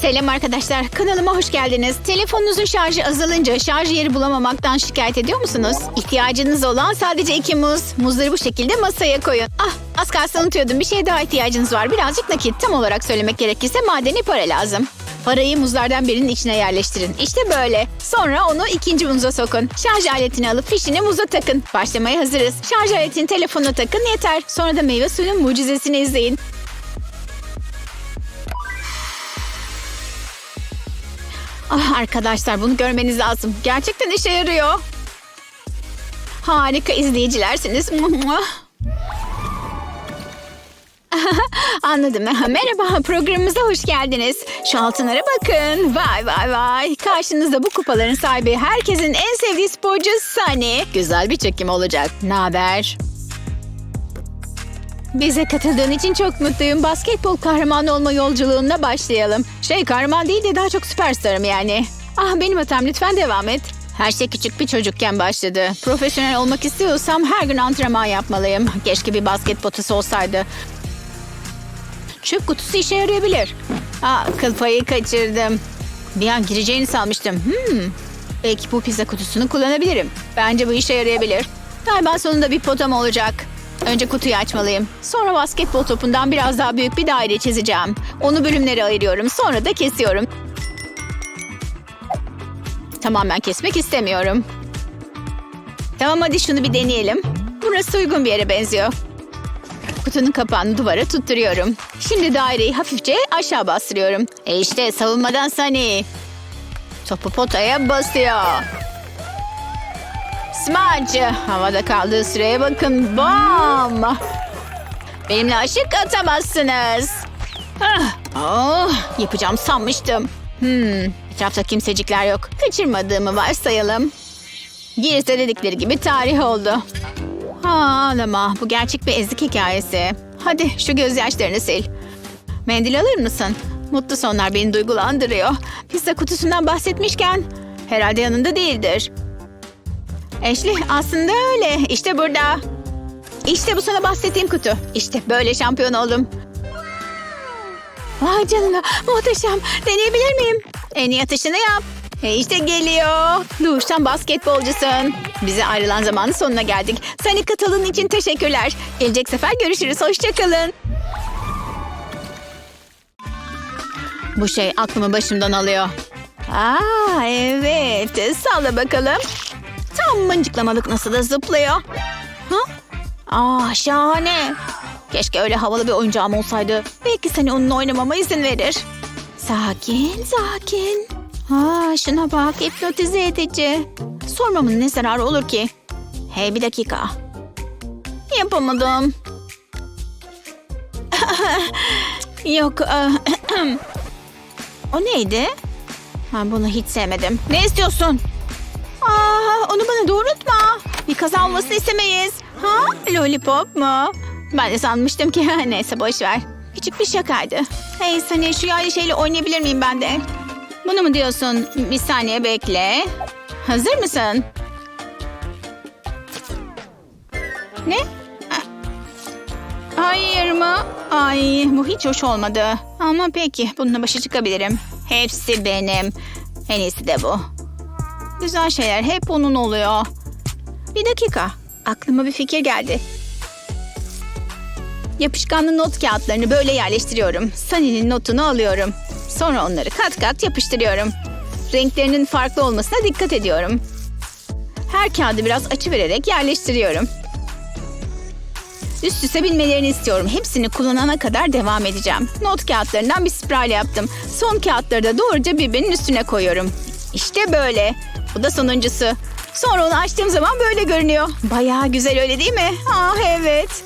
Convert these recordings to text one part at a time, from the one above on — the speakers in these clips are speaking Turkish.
Selam arkadaşlar, kanalıma hoş geldiniz. Telefonunuzun şarjı azalınca şarj yeri bulamamaktan şikayet ediyor musunuz? İhtiyacınız olan sadece iki muz. Muzları bu şekilde masaya koyun. Ah, az kalsın unutuyordum. Bir şeye daha ihtiyacınız var. Birazcık nakit. Tam olarak söylemek gerekirse madeni para lazım. Parayı muzlardan birinin içine yerleştirin. İşte böyle. Sonra onu ikinci muza sokun. Şarj aletini alıp fişini muza takın. Başlamaya hazırız. Şarj aletini telefonuna takın yeter. Sonra da meyve suyunun mucizesini izleyin. Ah arkadaşlar bunu görmeniz lazım. Gerçekten işe yarıyor. Harika izleyicilersiniz. Anladım. Merhaba programımıza hoş geldiniz. Şu altınlara bakın. Vay vay vay. Karşınızda bu kupaların sahibi herkesin en sevdiği sporcu Sunny. Güzel bir çekim olacak. Ne haber? Bize katıldığın için çok mutluyum. Basketbol kahramanı olma yolculuğuna başlayalım. Şey kahraman değil de daha çok süperstarım yani. Ah benim hatam lütfen devam et. Her şey küçük bir çocukken başladı. Profesyonel olmak istiyorsam her gün antrenman yapmalıyım. Keşke bir basket potası olsaydı. Çöp kutusu işe yarayabilir. Aa, kıl payı kaçırdım. Bir an gireceğini sanmıştım. Hmm. Belki bu pizza kutusunu kullanabilirim. Bence bu işe yarayabilir. Galiba sonunda bir potam olacak. Önce kutuyu açmalıyım. Sonra basketbol topundan biraz daha büyük bir daire çizeceğim. Onu bölümlere ayırıyorum. Sonra da kesiyorum. Tamamen kesmek istemiyorum. Tamam hadi şunu bir deneyelim. Burası uygun bir yere benziyor. Kutunun kapağını duvara tutturuyorum. Şimdi daireyi hafifçe aşağı bastırıyorum. E işte savunmadan Sunny. Topu potaya basıyor. Smaç. Havada kaldığı süreye bakın. Bam. Benimle aşık atamazsınız. Ah, oh, yapacağım sanmıştım. Hmm, etrafta kimsecikler yok. Kaçırmadığımı varsayalım. Girse dedikleri gibi tarih oldu. Ha. Bu gerçek bir ezik hikayesi. Hadi şu gözyaşlarını sil. Mendil alır mısın? Mutlu sonlar beni duygulandırıyor. Pizza kutusundan bahsetmişken herhalde yanında değildir. Ashley aslında öyle. İşte burada. İşte bu sana bahsettiğim kutu. İşte böyle şampiyon oldum. Vay canına muhteşem. Deneyebilir miyim? En iyi atışını yap. E işte geliyor. Doğuştan basketbolcusun. Bize ayrılan zamanın sonuna geldik. Seni katıldığın için teşekkürler. Gelecek sefer görüşürüz. Hoşçakalın. Bu şey aklımı başımdan alıyor. Aa evet. Salla bakalım. Tam mıncıklamalık nasıl da zıplıyor. Ha? Aa şahane. Keşke öyle havalı bir oyuncağım olsaydı. Belki seni onunla oynamama izin verir. Sakin, sakin. Aa, şuna bak, hipnotize edici. Sormamın ne zararı olur ki? Hey bir dakika. Yapamadım. Yok. e, o neydi? Ha, bunu hiç sevmedim. Ne istiyorsun? Aa, onu bana doğrultma. Bir kaza olmasını istemeyiz. Ha? Lollipop mu? Ben de sanmıştım ki. Neyse boş ver. Küçük bir şakaydı. Hey Sunny şu yaylı şeyle oynayabilir miyim ben de? Bunu mu diyorsun? Bir saniye bekle. Hazır mısın? Ne? Ha- Hayır mı? Ay bu hiç hoş olmadı. Ama peki bununla başa çıkabilirim. Hepsi benim. En iyisi de bu. Güzel şeyler hep onun oluyor. Bir dakika. Aklıma bir fikir geldi. Yapışkanlı not kağıtlarını böyle yerleştiriyorum. Sunny'nin notunu alıyorum. Sonra onları kat kat yapıştırıyorum. Renklerinin farklı olmasına dikkat ediyorum. Her kağıdı biraz açı vererek yerleştiriyorum. Üst üste binmelerini istiyorum. Hepsini kullanana kadar devam edeceğim. Not kağıtlarından bir spiral yaptım. Son kağıtları da doğruca birbirinin üstüne koyuyorum. İşte böyle. Bu da sonuncusu. Sonra onu açtığım zaman böyle görünüyor. Bayağı güzel öyle değil mi? Ah evet.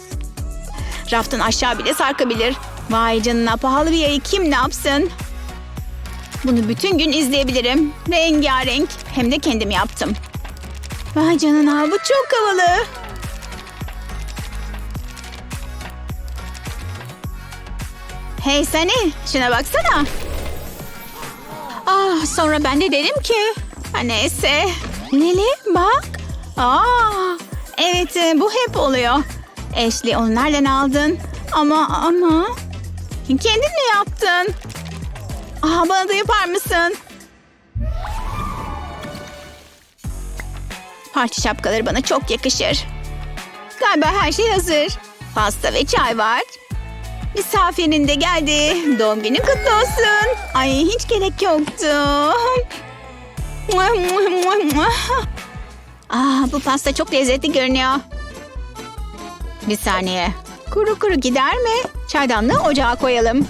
Raftan aşağı bile sarkabilir. Vay canına pahalı bir yayı kim ne yapsın? Bunu bütün gün izleyebilirim. Rengarenk. Hem de kendim yaptım. Vay canına bu çok havalı. Hey Sani şuna baksana. Ah sonra ben de dedim ki. Neyse. Lili bak. Aa, evet e, bu hep oluyor. Ashley onu nereden aldın? Ama ama. Kendin mi yaptın? Aa, bana da yapar mısın? Parti şapkaları bana çok yakışır. Galiba her şey hazır. Pasta ve çay var. Misafirin de geldi. Doğum günün kutlu olsun. Ay hiç gerek yoktu. Aa, bu pasta çok lezzetli görünüyor. Bir saniye. Kuru kuru gider mi? Çaydanlığı ocağa koyalım.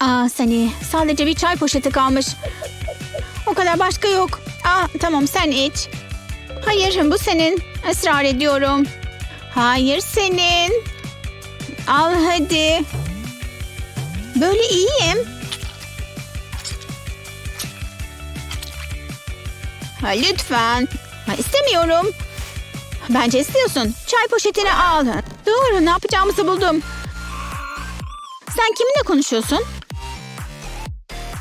Aa Sani sadece bir çay poşeti kalmış. O kadar başka yok. Aa tamam sen iç. Hayır bu senin. Israr ediyorum. Hayır senin. Al hadi. Böyle iyiyim. Ha, lütfen. Ha, istemiyorum. Bence istiyorsun. Çay poşetini al. Doğru ne yapacağımızı buldum. Sen kiminle konuşuyorsun?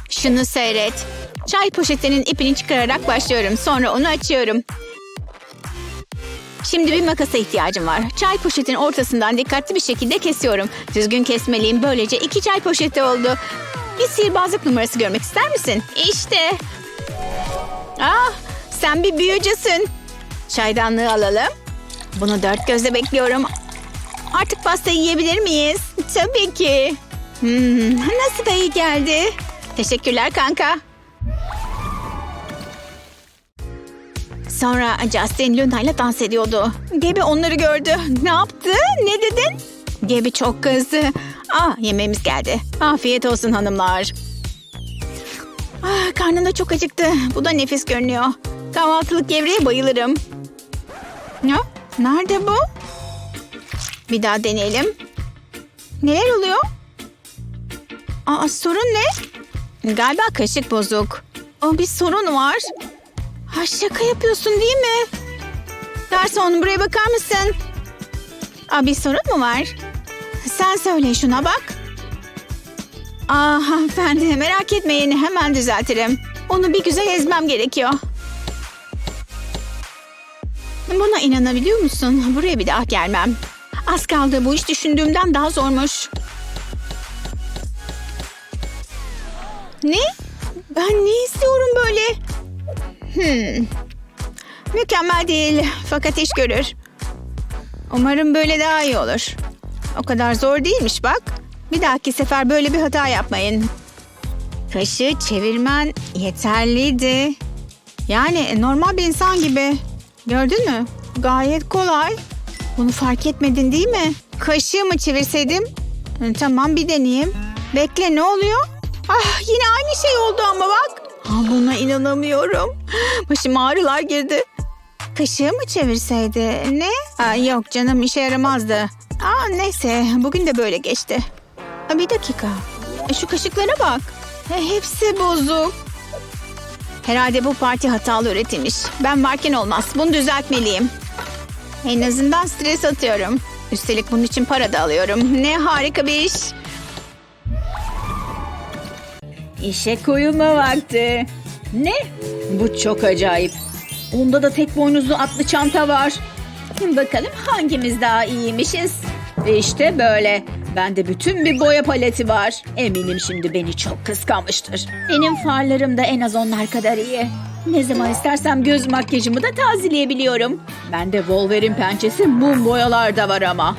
Şunu seyret. Çay poşetinin ipini çıkararak başlıyorum. Sonra onu açıyorum. Şimdi bir makasa ihtiyacım var. Çay poşetin ortasından dikkatli bir şekilde kesiyorum. Düzgün kesmeliyim. Böylece iki çay poşeti oldu. Bir sihirbazlık numarası görmek ister misin? İşte. Ah, sen bir büyücüsün. Çaydanlığı alalım. Bunu dört gözle bekliyorum. Artık pastayı yiyebilir miyiz? Tabii ki. Hmm, nasıl da iyi geldi. Teşekkürler kanka. Sonra Justin Luna ile dans ediyordu. Gabi onları gördü. Ne yaptı? Ne dedin? Gabi çok kızdı. Ah yemeğimiz geldi. Afiyet olsun hanımlar. Ah, karnım da çok acıktı. Bu da nefis görünüyor. Kahvaltılık gevreğe bayılırım. Ya, nerede bu? Bir daha deneyelim. Neler oluyor? Aa, sorun ne? Galiba kaşık bozuk. Aa, bir sorun var. Ha, şaka yapıyorsun değil mi? Garson buraya bakar mısın? Aa, bir sorun mu var? Sen söyle şuna bak. Aa, hanımefendi merak etmeyin hemen düzeltirim. Onu bir güzel ezmem gerekiyor. Buna inanabiliyor musun? Buraya bir daha gelmem. Az kaldı bu iş düşündüğümden daha zormuş. Ne? Ben ne istiyorum böyle? Hmm. Mükemmel değil fakat iş görür. Umarım böyle daha iyi olur. O kadar zor değilmiş bak. Bir dahaki sefer böyle bir hata yapmayın. Kaşı çevirmen yeterliydi. Yani normal bir insan gibi. Gördün mü? Gayet kolay. Bunu fark etmedin değil mi? Kaşığı mı çevirseydim? Tamam bir deneyeyim. Bekle ne oluyor? Ah yine aynı şey oldu ama bak. Ah, buna inanamıyorum. Başıma ağrılar girdi. Kaşığı mı çevirseydi? Ne? Aa, yok canım işe yaramazdı. Aa, neyse bugün de böyle geçti. Aa, bir dakika. E, Şu kaşıklara bak. E, hepsi bozuk. Herhalde bu parti hatalı üretilmiş. Ben varken olmaz. Bunu düzeltmeliyim. En azından stres atıyorum. Üstelik bunun için para da alıyorum. Ne harika bir iş. İşe koyulma vakti. Ne? Bu çok acayip. Onda da tek boynuzlu atlı çanta var. Bakalım hangimiz daha iyiymişiz. Ve işte böyle. Bende bütün bir boya paleti var. Eminim şimdi beni çok kıskanmıştır. Benim farlarım da en az onlar kadar iyi. Ne zaman istersem göz makyajımı da tazeleyebiliyorum. Bende Wolverine pençesi mum boyalar da var ama.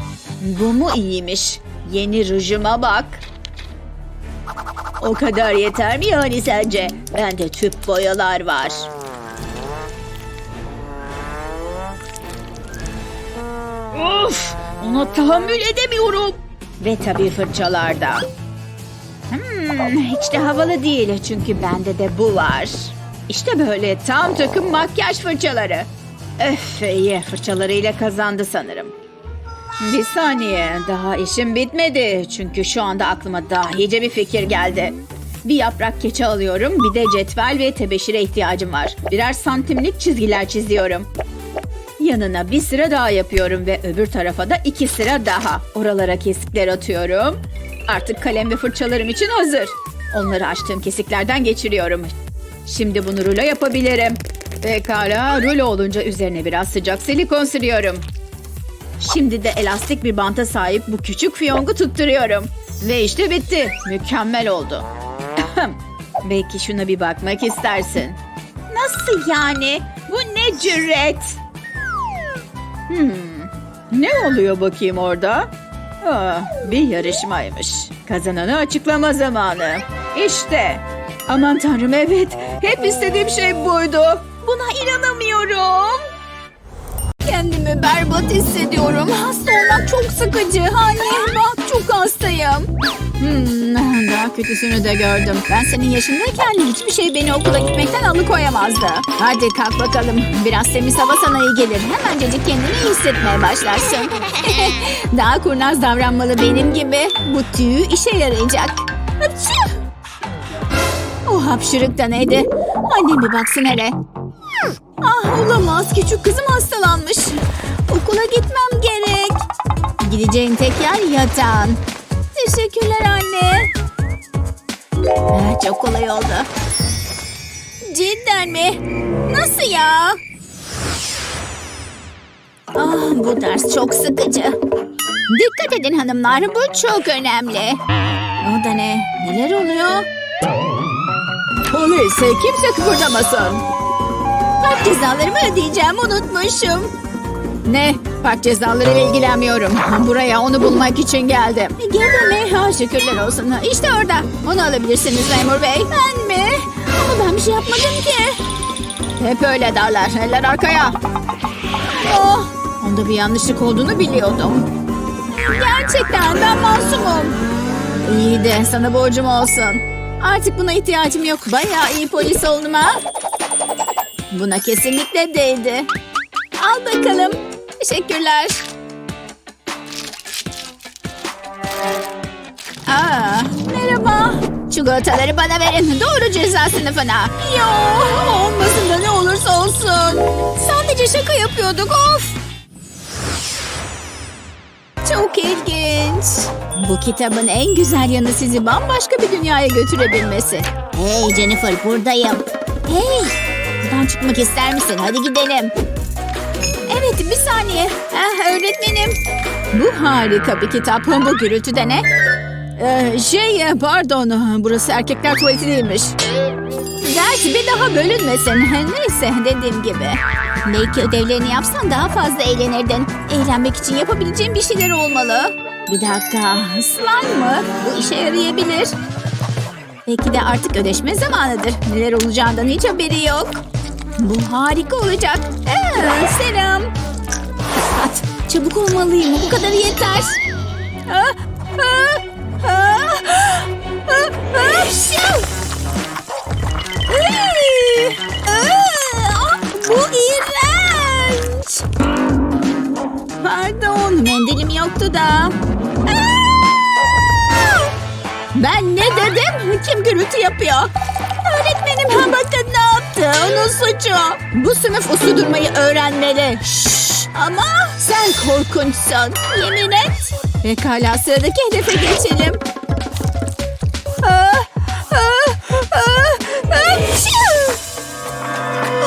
Bu mu iyiymiş? Yeni rujuma bak. O kadar yeter mi yani sence? Bende tüp boyalar var. Of! Ona tahammül edemiyorum. Ve tabii fırçalarda. Hmm, hiç de havalı değil çünkü bende de bu var. İşte böyle tam takım makyaj fırçaları. Öf iyi fırçalarıyla kazandı sanırım. Bir saniye daha işim bitmedi. Çünkü şu anda aklıma dahice bir fikir geldi. Bir yaprak keçi alıyorum. Bir de cetvel ve tebeşire ihtiyacım var. Birer santimlik çizgiler çiziyorum. Yanına bir sıra daha yapıyorum ve öbür tarafa da iki sıra daha. Oralara kesikler atıyorum. Artık kalem ve fırçalarım için hazır. Onları açtığım kesiklerden geçiriyorum. Şimdi bunu rulo yapabilirim. Pekala rulo olunca üzerine biraz sıcak silikon sürüyorum. Şimdi de elastik bir banta sahip bu küçük fiyongu tutturuyorum. Ve işte bitti. Mükemmel oldu. Belki şuna bir bakmak istersin. Nasıl yani? Bu ne cüret? Hmm. Ne oluyor bakayım orada? Aa, bir yarışmaymış. Kazananı açıklama zamanı. İşte. Aman tanrım evet. Hep istediğim şey buydu. Buna inanamıyorum. Kendimi berbat hissediyorum. Hasta olmak çok sıkıcı. Anne bak çok hastayım. Hmm, daha kötüsünü de gördüm. Ben senin yaşındayken hiçbir şey beni okula gitmekten alıkoyamazdı. Hadi kalk bakalım. Biraz temiz hava sana iyi gelir. Hemencecik kendini iyi hissetmeye başlarsın. daha kurnaz davranmalı benim gibi. Bu tüy işe yarayacak. Hapşu! O hapşırık da neydi? Annem bir baksın hele. Ah olamaz. Küçük kızım hastalanmış. Okula gitmem gerek. Gideceğin tek yer yatağın. Teşekkürler anne. Ah, çok kolay oldu. Cidden mi? Nasıl ya? Ah, bu ders çok sıkıcı. Dikkat edin hanımlar, bu çok önemli. O da ne? Neler oluyor? Polis, kimse kıpırdamasın. Park cezalarımı ödeyeceğim, unutmuşum. Ne? Park cezalarıyla ilgilenmiyorum. Buraya onu bulmak için geldim. Gene mi? Ha, şükürler olsun. İşte orada. Onu alabilirsiniz memur bey. Ben mi? Ama ben bir şey yapmadım ki. Hep öyle derler. Eller arkaya. Oh, onda bir yanlışlık olduğunu biliyordum. Gerçekten ben masumum. İyi de sana borcum olsun. Artık buna ihtiyacım yok. Bayağı iyi polis oldum ha. Buna kesinlikle değdi. Al bakalım. Teşekkürler. Aa, merhaba. Çikolataları bana verin. Doğru ceza sınıfına. Yo, olmasın da ne olursa olsun. Sadece şaka yapıyorduk. Of. Çok ilginç. Bu kitabın en güzel yanı sizi bambaşka bir dünyaya götürebilmesi. Hey Jennifer buradayım. Hey buradan çıkmak ister misin? Hadi gidelim. Evet bir saniye. Ah, öğretmenim. Bu harika bir kitap. Bu gürültü de ne? Ee, şey pardon burası erkekler tuvaleti değilmiş. Ders bir daha bölünmesin. Neyse dediğim gibi. Belki ödevlerini yapsan daha fazla eğlenirdin. Eğlenmek için yapabileceğin bir şeyler olmalı. Bir dakika. Slime mı? Bu işe yarayabilir. Belki de artık ödeşme zamanıdır. Neler olacağından hiç haberi yok. Bu harika olacak. Ee, selam. At, çabuk olmalıyım. Bu kadar yeter. Ah, Bu iğrenç. Pardon, mendilim yoktu da. Aa! Ben ne dedim? Kim gürültü yapıyor? Öğretmenim ha bakın yaptı? Onun suçu. Bu sınıf uslu durmayı öğrenmeli. Şşş. Ama sen korkunçsun. Yemin et. Pekala sıradaki hedefe geçelim. Ah, ah, ah, ah, şiu!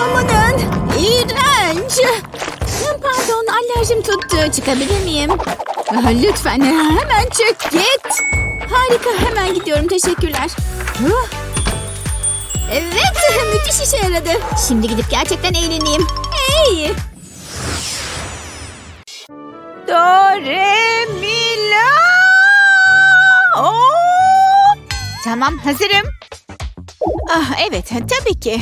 Amanın. İğrenç. Pardon alerjim tuttu. Çıkabilir miyim? Ah, Lütfen hemen çık git. Harika hemen gidiyorum teşekkürler. Huh. Evet müthiş işe yaradı. Şimdi gidip gerçekten eğleneyim. Hey. Do, re, mi, la. Oh. Tamam hazırım. Ah evet tabii ki.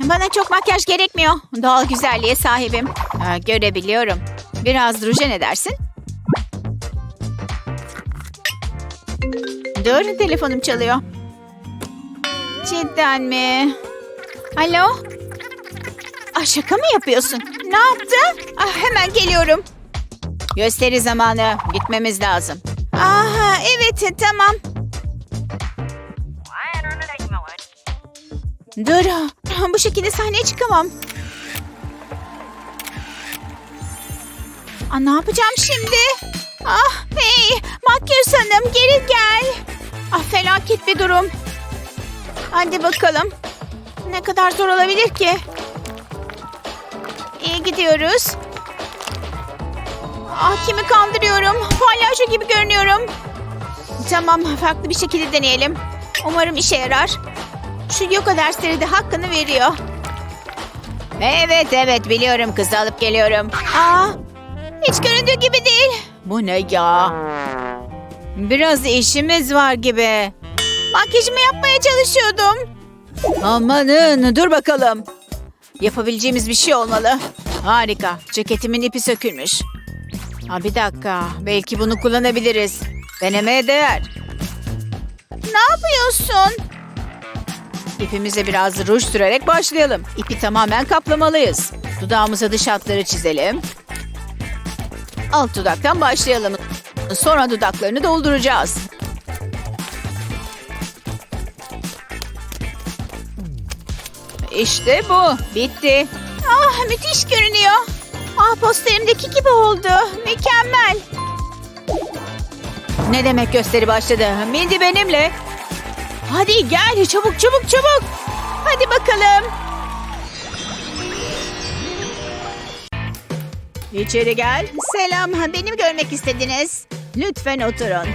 Bana çok makyaj gerekmiyor. Doğal güzelliğe sahibim. Ha, görebiliyorum. Biraz ruja ne dersin? Dur telefonum çalıyor. Cidden mi? Alo? Ah, şaka mı yapıyorsun? Ne yaptın? Ah, hemen geliyorum. Gösteri zamanı. Gitmemiz lazım. Aha evet tamam. Dur. Bu şekilde sahneye çıkamam. Aa, ne yapacağım şimdi? Ah hey Makyöz Hanım geri gel. Ah felaket bir durum. Hadi bakalım. Ne kadar zor olabilir ki? İyi gidiyoruz. Ah kimi kandırıyorum. Palyaço gibi görünüyorum. Tamam farklı bir şekilde deneyelim. Umarım işe yarar. Şu yoga dersleri de hakkını veriyor. Evet evet biliyorum kızı alıp geliyorum. Aa, hiç göründüğü gibi değil. Bu ne ya? Biraz işimiz var gibi. Makyajımı yapmaya çalışıyordum. Amanın dur bakalım. Yapabileceğimiz bir şey olmalı. Harika. Ceketimin ipi sökülmüş. Ha, bir dakika. Belki bunu kullanabiliriz. Denemeye değer. Ne yapıyorsun? İpimize biraz ruj sürerek başlayalım. İpi tamamen kaplamalıyız. Dudağımıza dış hatları çizelim. Alt dudaktan başlayalım. Sonra dudaklarını dolduracağız. İşte bu. Bitti. Ah müthiş görünüyor. Ah posterimdeki gibi oldu. Mükemmel. Ne demek gösteri başladı? Mindy benimle. Hadi gel çabuk çabuk çabuk. Hadi bakalım. İçeri gel. Selam. Beni mi görmek istediniz? Lütfen oturun.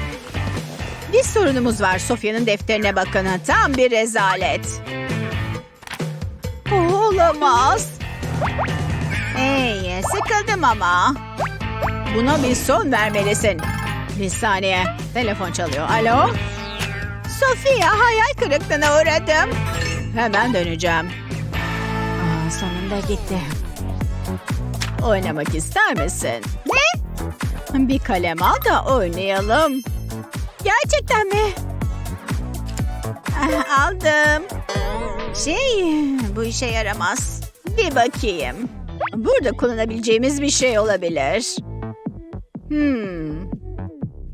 Bir sorunumuz var. Sofya'nın defterine bakın. Tam bir rezalet. Olamaz. Hey, sıkıldım ama. Buna bir son vermelisin. Bir saniye. Telefon çalıyor. Alo? Sofia, hayal kırıklığına uğradım. Hemen döneceğim. Aa, sonunda gitti. Oynamak ister misin? Ne? Bir kalem al da oynayalım. Gerçekten mi? Ah, Aldım. Şey, bu işe yaramaz. Bir bakayım. Burada kullanabileceğimiz bir şey olabilir. Hmm.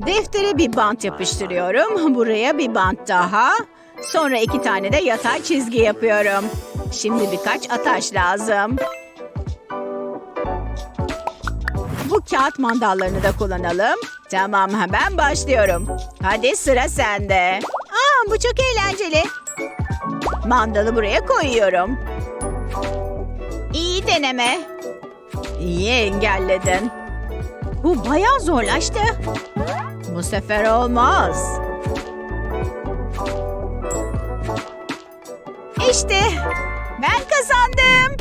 Deftere bir bant yapıştırıyorum. Buraya bir bant daha. Sonra iki tane de yatay çizgi yapıyorum. Şimdi birkaç ataş lazım. Bu kağıt mandallarını da kullanalım. Tamam ben başlıyorum. Hadi sıra sende. Aa, bu çok eğlenceli. Mandalı buraya koyuyorum. İyi deneme. İyi engelledin. Bu bayağı zorlaştı. Bu sefer olmaz. İşte ben kazandım.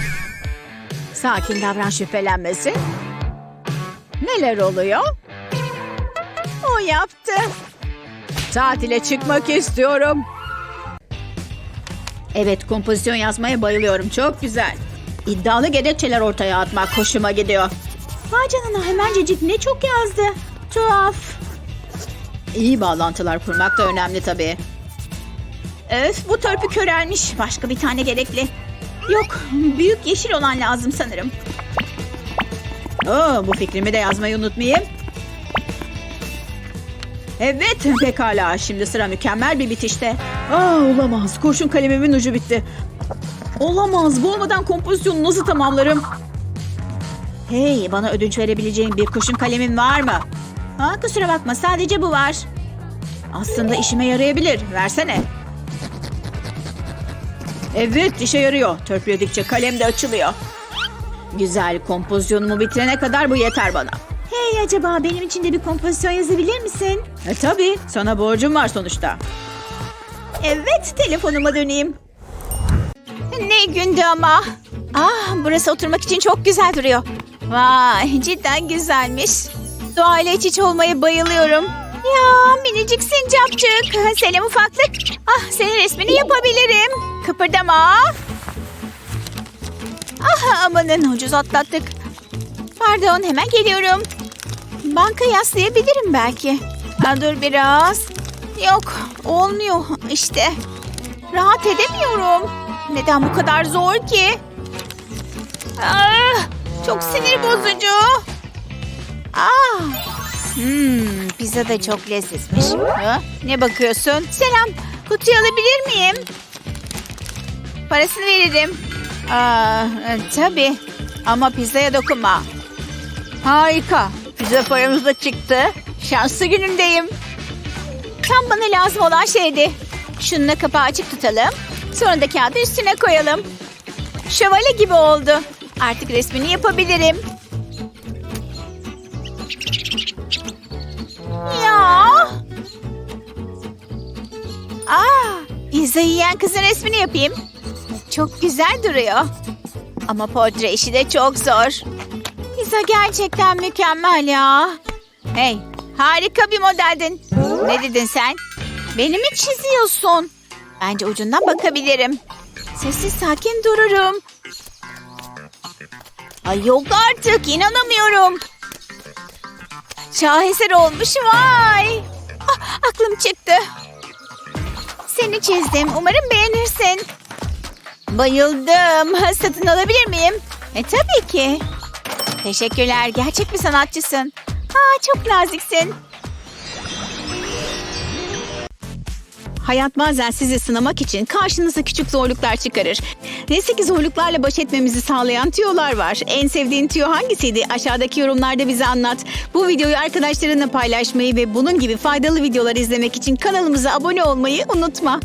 Sakin davran şüphelenmesin. Neler oluyor? O yaptı. Tatile çıkmak istiyorum. Evet kompozisyon yazmaya bayılıyorum. Çok güzel. İddialı gerekçeler ortaya atmak hoşuma gidiyor. Vay canına hemencecik ne çok yazdı. Tuhaf. İyi bağlantılar kurmak da önemli tabii. Öf bu törpü körelmiş. Başka bir tane gerekli. Yok büyük yeşil olan lazım sanırım. Oo, bu fikrimi de yazmayı unutmayayım. Evet pekala şimdi sıra mükemmel bir bitişte. Aa, olamaz kurşun kalemimin ucu bitti. Olamaz bu olmadan kompozisyonu nasıl tamamlarım? Hey bana ödünç verebileceğin bir kurşun kalemin var mı? Ha, kusura bakma sadece bu var. Aslında işime yarayabilir. Versene. Evet işe yarıyor. Törpüledikçe kalem de açılıyor. Güzel kompozisyonumu bitirene kadar bu yeter bana. Hey acaba benim için de bir kompozisyon yazabilir misin? E tabii sana borcum var sonuçta. Evet telefonuma döneyim. Ne gündü ama. Ah burası oturmak için çok güzel duruyor. Vay cidden güzelmiş. Doğayla iç içe olmaya bayılıyorum. Ya minicik sincapçık. Selam ufaklık. Ah senin resmini yapabilirim. Kıpırdama. Ah amanın ucuz atlattık. Pardon hemen geliyorum. Banka yaslayabilirim belki. Ha, dur biraz. Yok olmuyor işte. Rahat edemiyorum. Neden bu kadar zor ki? Ah, çok sinir bozucu. Ah. Hmm, pizza da çok lezzetmiş. Ha, ne bakıyorsun? Selam. Kutuyu alabilir miyim? Parasını veririm. Aa, e, tabii. Ama pizzaya dokunma. Harika. Bize paramız da çıktı. Şanslı günümdeyim. Tam bana lazım olan şeydi. Şununla kapağı açık tutalım. Sonra da kağıdı üstüne koyalım. Şövalye gibi oldu. Artık resmini yapabilirim. Ya. Aa, İza yiyen kızın resmini yapayım. Çok güzel duruyor. Ama portre işi de çok zor. Pizza gerçekten mükemmel ya. Hey, harika bir modeldin. Ne dedin sen? Beni mi çiziyorsun? Bence ucundan bakabilirim. Sessiz sakin dururum. Ay yok artık inanamıyorum. Şaheser olmuş vay. Ah, aklım çıktı. Seni çizdim. Umarım beğenirsin. Bayıldım. Satın alabilir miyim? E tabii ki. Teşekkürler. Gerçek bir sanatçısın. Aa, çok naziksin. Hayat bazen sizi sınamak için karşınıza küçük zorluklar çıkarır. Neyse ki zorluklarla baş etmemizi sağlayan tüyolar var. En sevdiğin tüyo hangisiydi? Aşağıdaki yorumlarda bize anlat. Bu videoyu arkadaşlarınla paylaşmayı ve bunun gibi faydalı videolar izlemek için kanalımıza abone olmayı unutma.